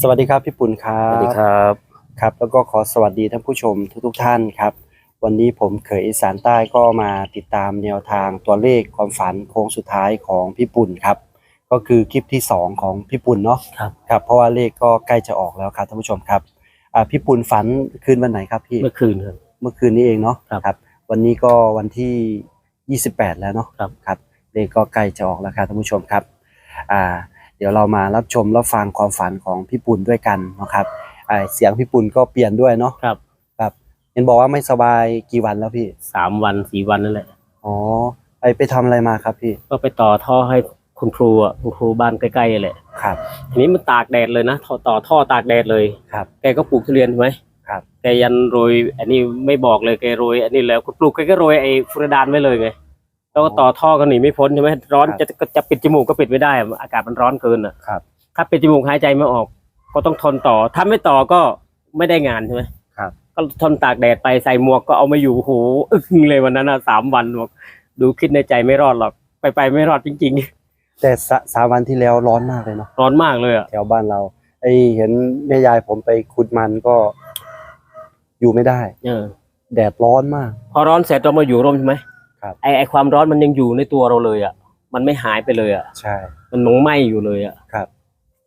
สวัสดีครับพี่ปุ่นครัสบวัสดีครับครับ แล้วก็ขอสวัสดีท่านผู้ชมทุกๆท่านครับ วันนี้ผมเขยอีสานใต้ก็มาติดตามแนวทางตัวเลขความฝันโค้งสุดท้ายของพี่ปุ่นครับ ก็คือคลิปที่สองของพี่ปุ่นเนาะครับครับเพราะว่าเลขก็ใกล้จะออกแล้วครับท่านผู้ชมครับอ่าพี่ปุ่นฝันคืนวันไหนครับพี่เมื่อคืนครับเมื่อคืนนี้เองเนาะครับวันนี้ก็วันที่ 28 แล้วเนาะครับครับเลขก็ใกล้จะออกแล้วครับท่านผู้ชมครับอ่า เดี๋ยวเรามารับชมรับฟังความฝันของพี่ปุ่นด้วยกันเนาะครับอ่าเสียงพี่ปุ่นก็เปลี่ยนด้วยเนาะครับครับเห็นบอกว่าไม่สบายกี่วันแล้วพี่สามวันสี่วันนั่นแหละอ๋อไปไปทำอะไรมาครับพี่ก็ไปต่อท่อให้คุณครูอะคุณครูบ้านใกล้ๆแหละครับทีนี้มันตากแดดเลยนะท่อต่อท่อตากแดดเลยครับแกก็ปลูกทุเรียนใช่ไหมครับแกยันโรยอันนี้ไม่บอกเลยแกโรยอันนี้แล้วคุณปลูกแกก็โรยไอ้ฟูรดานไว้เลยไง แล้วก็ต่อท่อก็หนีไม่พ้นใช่ไหมร้อนครับจะจะจะปิดจมูกก็ปิดไม่ได้อะอากาศมันร้อนเกินอะครับ ถ้าปิดจมูกหายใจไม่ออก ก็ต้องทนต่อ ถ้าไม่ต่อก็ไม่ได้งานใช่ไหมครับ ก็ทนตากแดดไปใส่หมวกก็เอาไม่อยู่โอ้โหอึ้งเลยวันนั้นอะสามวันบอกดูคิดในใจไม่รอดหรอก ไปไปไม่รอดจริงแต่สะสามวันที่แล้วร้อนมากเลยเนาะๆร้อนมากเลยอะแถวบ้านเรา ไอเห็นแม่ยายผมไปขุดมันก็ อยู่ไม่ได้ เออ แดดร้อนมาก พอร้อนเสร็จเรามาอยู่ร่มใช่ไหม ครับ ไอไอความร้อนมันยังอยู่ในตัวเราเลยอะ มันไม่หายไปเลยอะ ใช่ มันหนงไหมอยู่เลยอะ ครับ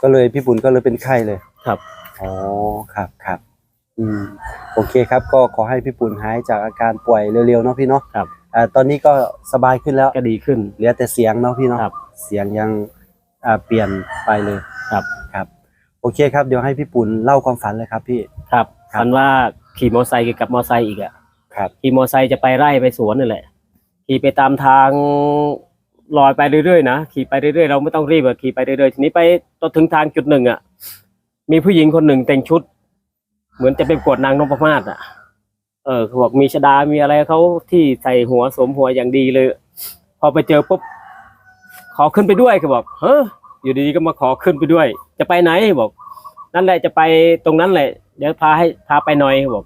ก็เลยพี่ปุ่นก็เลยเป็นไข้เลย ครับ อ๋อ ครับครับ อืม โอเคครับ ก็ขอให้พี่ปุ่นหายจากอาการป่วยเร็วๆเนาะพี่เนาะ ครับอ่าตอนนี้ก็สบายขึ้นแล้ว ก็ดีขึ้น เหลือแต่เสียงเนาะพี่เนาะ ครับ เสียงยังอ่าเปลี่ยนไปเลย ครับ ครับ โอเคครับ เดี๋ยวให้พี่ปุ่นเล่าความฝันเลยครับพี่ ครับครับ ฝันว่าขี่มอไซค์กับมอไซค์อีกอะ ครับ ขี่มอไซค์จะไปไร่ไปสวนนั่นแหละ ขี่ไปตามทางลอยไปเรื่อยๆนะขี่ไปเรื่อยๆเราไม่ต้องรีบอะขี่ไปเรื่อยๆทีนี้ไปตอนถึงทางจุดหนึ่งอะมีผู้หญิงคนหนึ่งแต่งชุด เหมือนจะเป็นกวดนางนพมาศอะเออเขาบอกมีชดามีอะไรเขาที่ใส่หัวสวมหัวอย่างดีเลย พอไปเจอปุ๊บขอขึ้นไปด้วยเขาบอกเฮ้ออยู่ดีๆก็มาขอขึ้นไปด้วย จะไปไหนบอกนั่นแหละจะไปตรงนั้นแหละ เดี๋ยวพาให้พาไปหน่อยเขาบอก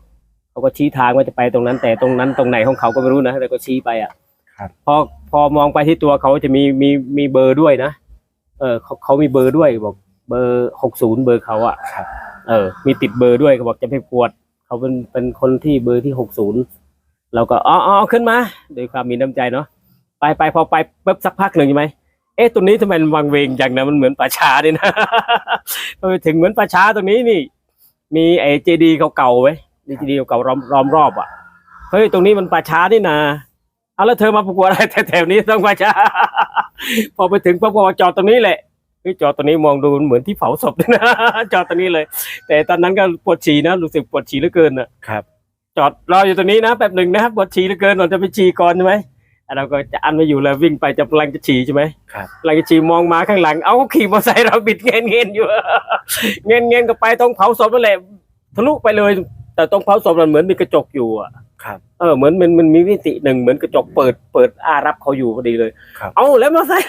เขาก็ชี้ทางว่าจะไปตรงนั้น แต่ตรงนั้นตรงไหนของเขาก็ไม่รู้นะแต่ก็ชี้ไปอะ ครับ พอพอมองไปที่ตัวเขาจะมีมีมีเบอร์ด้วยนะเออเขาเขามีเบอร์ด้วยบอก เบอร์หกศูนย์เบอร์เขาอะครับ เออ มีติดเบอร์ด้วยเขาบอกจะไปปวด เขาเป็นเป็นคนที่เบอร์ที่หกศูนย์เราก็อ๋ออ๋อขึ้นมาด้วยความมีน้ำใจเนาะไปไปพอไปปุ๊บสักพักหนึ่งใช่ไหมเอ๊ะตรงนี้ทำไมมันวังเวงจังนะมันเหมือนป่าช้าดินะพอไปถึงเหมือนป่าช้าตรงนี้นี่ มีไอ้เจดีเก่าๆไว้มีเจดีเก่าๆล้อมล้อมรอบอะเฮ้ยตรงนี้มันป่าช้านี่นา เอาแล้วเธอมาประกวดอะไรแถวๆนี้ต้องป่าช้าพอไปถึงปุ๊บก็จอดตรงนี้แหละเฮ้ยจอดตรงนี้มองดูเหมือนที่เผาศพเลยนะจอดตรงนี้เลย แต่ตอนนั้นก็ปวดฉี่นะรู้สึกปวดฉี่เหลือเกินอะครับ จอดรออยู่ตรงนี้นะแป๊บหนึ่งนะครับปวดฉี่เหลือเกินเราจะไปฉี่ก่อนใช่ไหมอะเราก็จะอันไม่อยู่แล้ววิ่งไปจะกำลังจะฉี่ใช่ไหมครับกำลังจะฉี่มองมาข้างหลัง เอาขี่มอเตอร์ไซค์เราบิดเงี้ยเงี้ยอยู่เงี้ยเงี้ยก็ไปตรงเผาศพนั่นแหละทะลุไปเลย แต่ตรงเผาศพมันเหมือนมีกระจกอยู่อะ ครับ เออเหมือนมันมันมีมิติหนึ่งเหมือนกระจกเปิดเปิดอารับเขาอยู่พอดีเลย ครับ เอาแล้วมอเตอร์ไซค์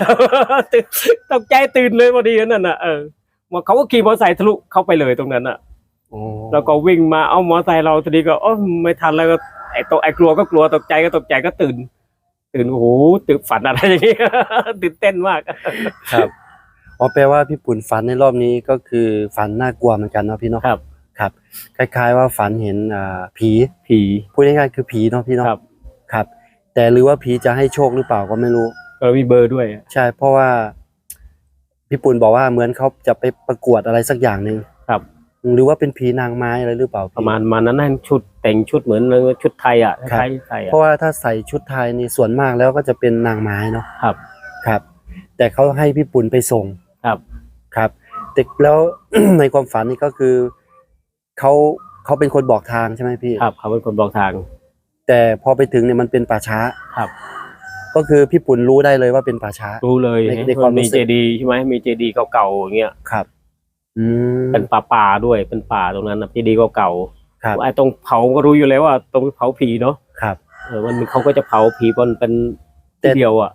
ตื่นตกใจตื่นเลยพอดีนั่นน่ะเออว่าเขาก็ขี่มอเตอร์ไซค์ทะลุเข้าไปเลยตรงนั้นอะ โอ้แล้วก็วิ่งมาเอามอเตอร์ไซค์เราทีนี้ก็โอ้ไม่ทันแล้วก็ไอ้ตกไอ้กลัวก็กลัวตกใจก็ตกใจก็ตื่น ตื่นโอ้โหตื่นฝันอะไรอย่างนี้ ตื่นเต้นมาก ครับอ๋อแปลว่าพี่ปุ่นฝันในรอบนี้ก็คือฝันน่ากลัวเหมือนกันเนาะพี่เนาะครับ ครับ คล้าย ๆ ว่าฝันเห็นอ่าผีผีพูดง่ายๆคือผีเนาะพี่เนาะครับ ครับ แต่หรือว่าผีจะให้โชคหรือเปล่าก็ไม่รู้ก็มีเบอร์ด้วยใช่ เพราะว่าพี่ปุ่นบอกว่าเหมือนเขาจะไปประกวดอะไรสักอย่างหนึ่งครับ หรือว่าเป็นผีนางไม้อะไรหรือเปล่าพี่ ประมาณมานั้นนะชุดแต่งชุดเหมือนชุดไทยอะครับไทยไทยเพอะราะว่าถ้าใส่ชุดไทยนี่ส่วนมากแล้วก็จะเป็นนางไม้เนาะครับ ครับ แต่เขาให้พี่ปุ่นไปส่งครับ ครับแต่แล้ว ในความฝันนี่ก็คือ เขาเขาเป็นคนบอกทางใช่ไหมพี่ ครับเขาเป็นคนบอกทาง แต่พอไปถึงเนี่ยมันเป็นป่าช้าครับ ก็คือพี่ปุ่นรู้ได้เลยว่าเป็นป่าช้า รู้เลยในในความรู้มีสึก เจดีย์ใช่ไหมมีเจดีย์เก่าๆอย่างเงี้ยครับ อืม เป็นป่าป่าๆด้วยเป็นป่าตรงนั้นนะเจดีย์เก่าครับ ๆไอ้ตรงเผาก็รู้อยู่แล้วว่า ตรงเผาผีเนาะครับ เออมันเขาก็จะเผาผีบนเป็นแต่ ที่เดียวอะ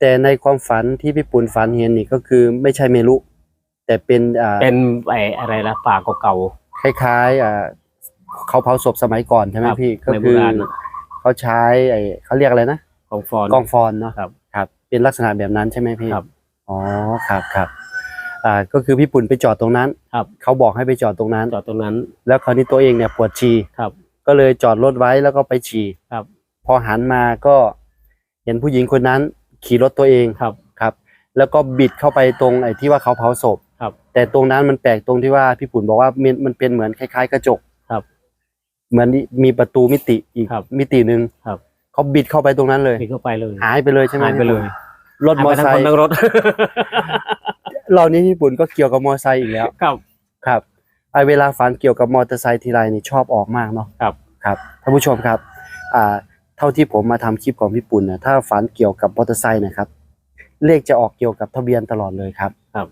แต่ในความฝันที่พี่ปุ่นฝันเห็นนี่ก็คือไม่ใช่เมลุแต่เป็นอ่าเป็นไอ้อะไรนะป่าเก่า คล้ายๆอ่าเขาเผาศพสมัยก่อนใช่ไหมครับพี่ก็ในโบคือราณน่ะเขาใช้ไอ้เขาเรียกอะไรนะๆของฟอน กองฟอนเนาะครับครับ เป็นลักษณะแบบนั้นใช่ไหมพี่ครับอ๋อครับครับอ่าก็คือพี่ปุ่นไปจอดตรงนั้นครับ เขาบอกให้ไปจอดตรงนั้น จอดตรงนั้นแล้วคราวนี้ตัวเองเนี่ยปวดฉี่ครับ ก็เลยจอดรถไว้แล้วก็ไปฉี่ครับ พอหันมาก็เห็นผู้หญิงคนนั้นขี่รถตัวเองครับ ครับ แล้วก็บิดเข้าไปตรงไอ้ที่ว่าเขาเผาศพ ครับ แต่ตรงนั้นมันแปลกตรงที่ว่าพี่ปุ่นบอกว่ามันมันเป็นเหมือนคล้ายๆ กระจกครับ เหมือนมีประตูมิติอีกครับมิติหนึ่งครับ เขาบิดเข้าไปตรงนั้นเลยมีเข้าไปเลย หายไปเลยใช่ไหมหายไปเลย รถมอเตอร์ไซหายค์ไปทั้งคนทั้งรถเรานี้พี่ปุ่นก็เกี่ยวกับมอเตอร์ไซค์อีกแล้วครับครับไอเวลาฝันเกี่ยวกับมอเตอร์ไซค์ทีไรนี่ชอบออกมากเนาะครับครับท่านผู้ชมครับ อ่า เท่าที่ผมมาทำคลิปของพี่ปุ่นนะถ้าฝันเกี่ยวกับมอเตอร์ไซค์นะครับเลขจะออกเกี่ยวกับทะเบียนตลอดเลยครับครับ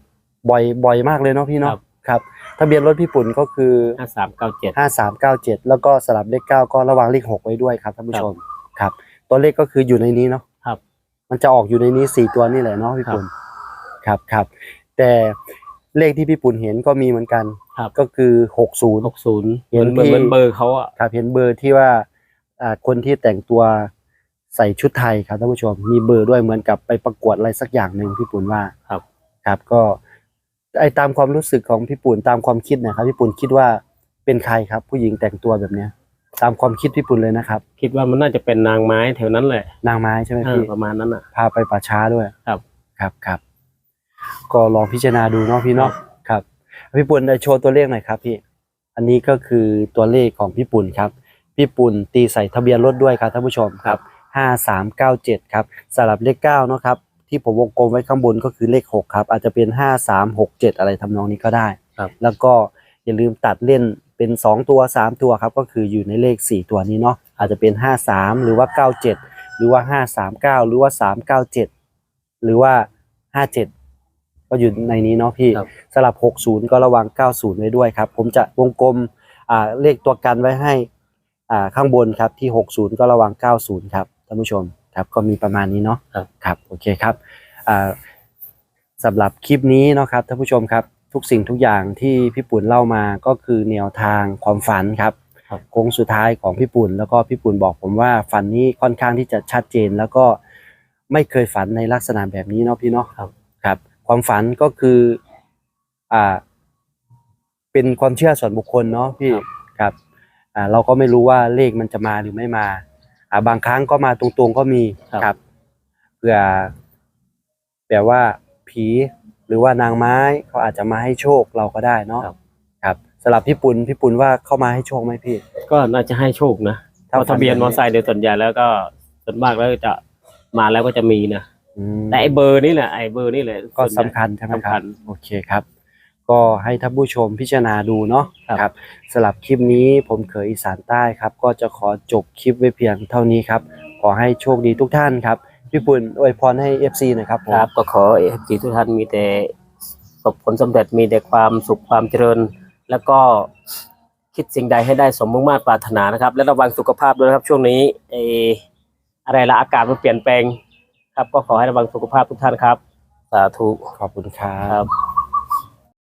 บ่อยบ่อยมากเลยเนาะพี่เนาะครับครับทะเบียนรถพี่ปุ่นก็คือห้าสามเก้าเจ็ดห้าสามเก้าเจ็ดแล้วก็สลับเลขเก้าก็ระวังเลขหกไว้ด้วยครับท่านผู้ชมครับ ตัวเลขก็คืออยู่ในนี้เนาะครับ มันจะออกอยู่ในนี้สี่ตัวนี่แหละเนาะพี่ปุ่นครับครับ แต่เลขที่พี่ปุ่นเห็นก็มีเหมือนกันครับก็คือหกศูนย์หกศูนย์เห็เหมืนอนเหมือนที่เหมือนเบอร์เขาอะครับเห็นเบอร์ที่ว่าอ่าคนที่แต่งตัวใส่ชุดไทยครับท่านผู้ชมมีเบอร์ด้วยเหมือนกับไปประกวดอะไรสักอย่างหนึ่งพี่ปุ่นว่าครับ ครับก็ ไอตามความรู้สึกของพี่ปุ่นตามความคิดนะครับพี่ปุ่นคิดว่าเป็นใครครับ ผู้หญิงแต่งตัวแบบเนี้ย ตามความคิดพี่ปุ่นเลยนะครับ คิดว่ามันน่าจะเป็นนางไม้แถวนั้นแหละนางไม้ใช่ไหมเออพี่ประมาณนั้นอะ พาไปป่าช้าด้วยครับ ครับครับ ก็ลองพิจารณาดูเนาะพี่เนาะครับ พี่ปุ่นได้โชว์ตัวเลขหน่อยครับพี่ อันนี้ก็คือตัวเลขของพี่ปุ่นครับ พี่ปุ่นตีใส่ทะเบียนรถด้วยครับท่านผู้ชมครับ ห้าสามเก้าเจ็ดครับสลับเลขเก้าเนาะครับ ที่ผมวงกลมไว้ข้างบนก็คือเลขหกครับ อาจจะเป็นห้าสามหกเจ็ดอะไรทำนองนี้ก็ได้ ครับ แล้วก็อย่าลืมตัดเล่นเป็นสองตัวสามตัวครับ ก็คืออยู่ในเลขสี่ตัวนี้เนาะอาจจะเป็นห้าสามหรือว่าเก้าเจ็ดหรือว่าห้าสามเก้าหรือว่าสามเก้าเจ็ดหรือว่าห้าเจ็ดก็อยู่ในนี้เนาะพี่ครับ สลับ 60 ก็ระวัง 90 ไว้ด้วยครับ ผมจะวงกลมอ่าเลขตัวกันไว้ให้อ่าข้างบนครับที่ 60 ก็ระวัง 90 ครับท่านผู้ชม ครับก็มีประมาณนี้เนาะครับครับโอเคครับอ่าสำหรับคลิปนี้เนาะครับท่านผู้ชมครับทุกสิ่งทุกอย่างที่พี่ปุ่นเล่ามาก็คือแนวทางความฝันครับครับโค้งสุดท้ายของพี่ปุ่น แล้วก็พี่ปุ่นบอกผมว่าฝันนี้ค่อนข้างที่จะชัดเจน แล้วก็ไม่เคยฝันในลักษณะแบบนี้เนาะพี่เนาะครับครับ ความฝันก็คืออ่าเป็นความเชื่อส่วนบุคคลเนาะพี่ครับอ่าเราก็ไม่รู้ว่าเลขมันจะมาหรือไม่มา อ่าบางครั้งก็มาตรงๆก็มีครับ ครับเผื่อแบบว่าผีหรือว่านางไม้เขาอาจจะมาให้โชคเราก็ได้เนาะครับ ครับสำหรับพี่ปุณพี่ปุณว่าเข้ามาให้โชคไหมพี่ ก็น่าจะให้โชคนะเพถ้าราะทะเบียนมอเตอร์ไซค์โดยส่วนใหญ่แล้วก็ส่วนมากแล้วจะมาแล้วก็จะมีนะอืมแต่ไอ้เบอร์นี่แหละไอ้เบอร์นี่แหละก็ส่วนสำใหญ่คัญใช่ไหมคสำคัรับญ โอเคครับ ก็ให้ท่านผู้ชมพิจารณาดูเนาะครับครับสำหรับคลิปนี้ผมเขยอีสานใต้ครับ ก็จะขอจบคลิปไว้เพียงเท่านี้ครับ ขอให้โชคดีทุกท่านครับ พี่ปุณอวยพรให้ FC หน่อยครับผมครับก็ขอเอฟซีทุกท่านมีแต่ประสบผลสำเร็จมีแต่ความสุขความเจริญ แล้วก็คิดสิ่งใดให้ได้สมมุ่งมาตรปรารถนานะครับ และระวังสุขภาพด้วยนะครับ ช่วงนี้เอออะไรละอากาศมันเปลี่ยนแปลง ครับก็ขอให้ระวังสุขภาพทุกท่านครับสาธุขอบคุณครัครับบ